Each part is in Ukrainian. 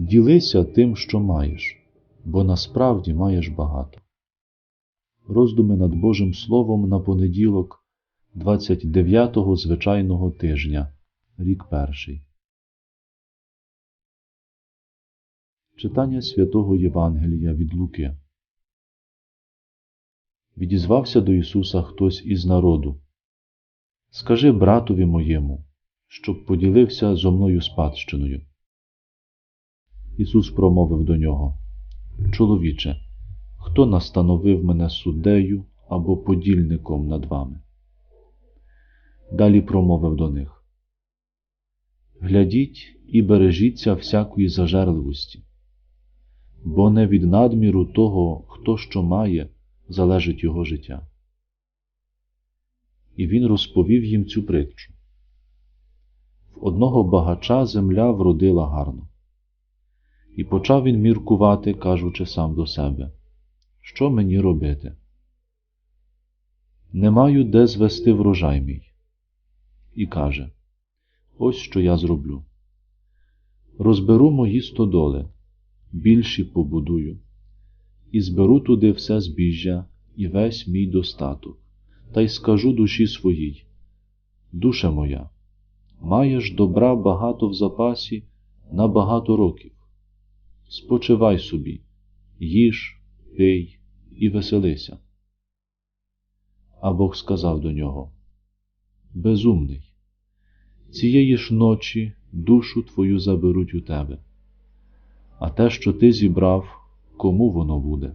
Ділися тим, що маєш, бо насправді маєш багато. Роздуми над Божим Словом на понеділок 29-го звичайного тижня, рік перший. Читання святого Євангелія від Луки. Відізвався до Ісуса хтось із народу. Скажи братові моєму, щоб поділився зо мною спадщиною. Ісус промовив до нього Чоловіче, хто настановив мене суддею або подільником над вами? Далі промовив до них Глядіть і бережіться всякої зажерливості, бо не від надміру того, хто що має, залежить його життя. І він розповів їм цю притчу. В одного багача земля вродила гарно. І почав він міркувати, кажучи сам до себе, що мені робити? Не маю де звести врожай мій. І каже, ось що я зроблю. Розберу мої стодоли, більші побудую, і зберу туди все збіжжя і весь мій достаток, та й скажу душі своїй, душе моя, маєш добра багато в запасі на багато років спочивай собі, їж, пий і веселися. А Бог сказав до нього Безумний, цієї ж ночі душу твою заберуть у тебе, а те, що ти зібрав, кому воно буде?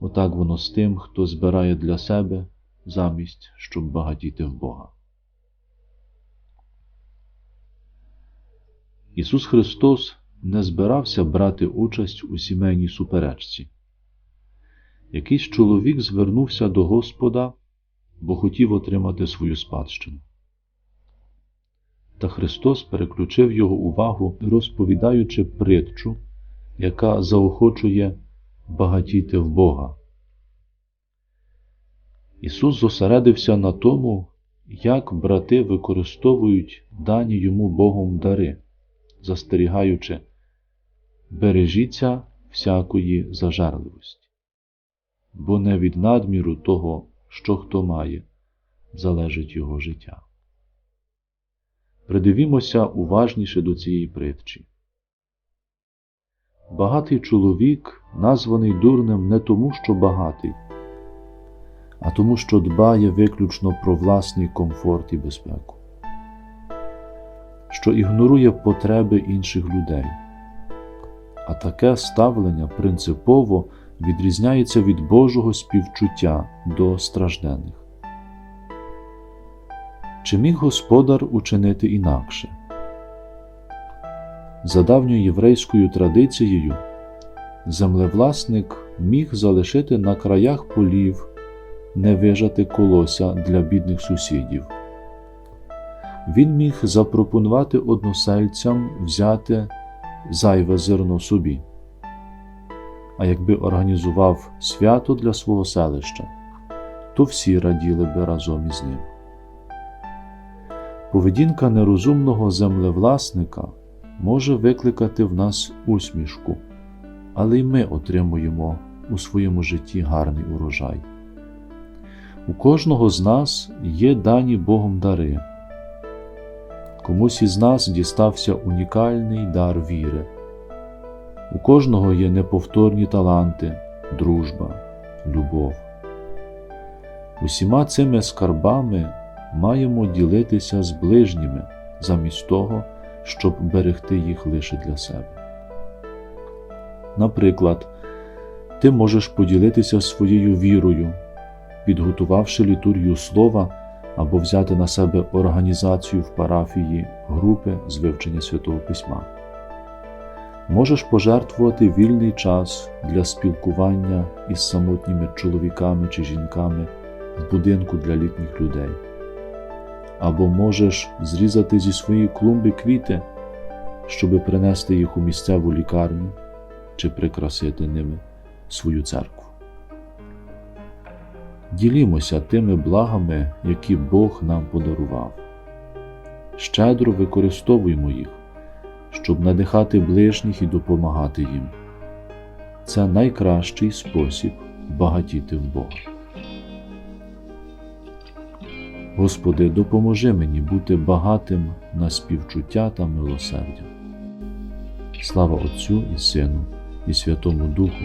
Отак воно з тим, хто збирає для себе замість, щоб багатіти в Бога. Ісус Христос не збирався брати участь у сімейній суперечці. Якийсь чоловік звернувся до Господа, бо хотів отримати свою спадщину. Та Христос переключив його увагу, розповідаючи притчу, яка заохочує багатіти в Бога. Ісус зосередився на тому, як брати використовують дані йому Богом дари, застерігаючи бережіться всякої зажерливості, бо не від надміру того, що хто має, залежить його життя. Придивімося уважніше до цієї притчі. Багатий чоловік названий дурнем не тому, що багатий, а тому, що дбає виключно про власний комфорт і безпеку, що ігнорує потреби інших людей а таке ставлення принципово відрізняється від Божого співчуття до страждених. Чи міг господар учинити інакше? За давньою єврейською традицією, землевласник міг залишити на краях полів не вижати колося для бідних сусідів. Він міг запропонувати односельцям взяти зайве зерно собі. А якби організував свято для свого селища, то всі раділи би разом із ним. Поведінка нерозумного землевласника може викликати в нас усмішку, але й ми отримуємо у своєму житті гарний урожай. У кожного з нас є дані Богом дари. Комусь із нас дістався унікальний дар віри. У кожного є неповторні таланти, дружба, любов. Усіма цими скарбами маємо ділитися з ближніми замість того, щоб берегти їх лише для себе. Наприклад, ти можеш поділитися своєю вірою, підготувавши літургію слова або взяти на себе організацію в парафії групи з вивчення Святого Письма. Можеш пожертвувати вільний час для спілкування із самотніми чоловіками чи жінками в будинку для літніх людей. Або можеш зрізати зі своєї клумби квіти, щоби принести їх у місцеву лікарню чи прикрасити ними свою церкву. Ділімося тими благами, які Бог нам подарував. Щедро використовуємо їх, щоб надихати ближніх і допомагати їм. Це найкращий спосіб багатіти в Бога. Господи, допоможи мені бути багатим на співчуття та милосердя. Слава Отцю і Сину, і Святому Духу,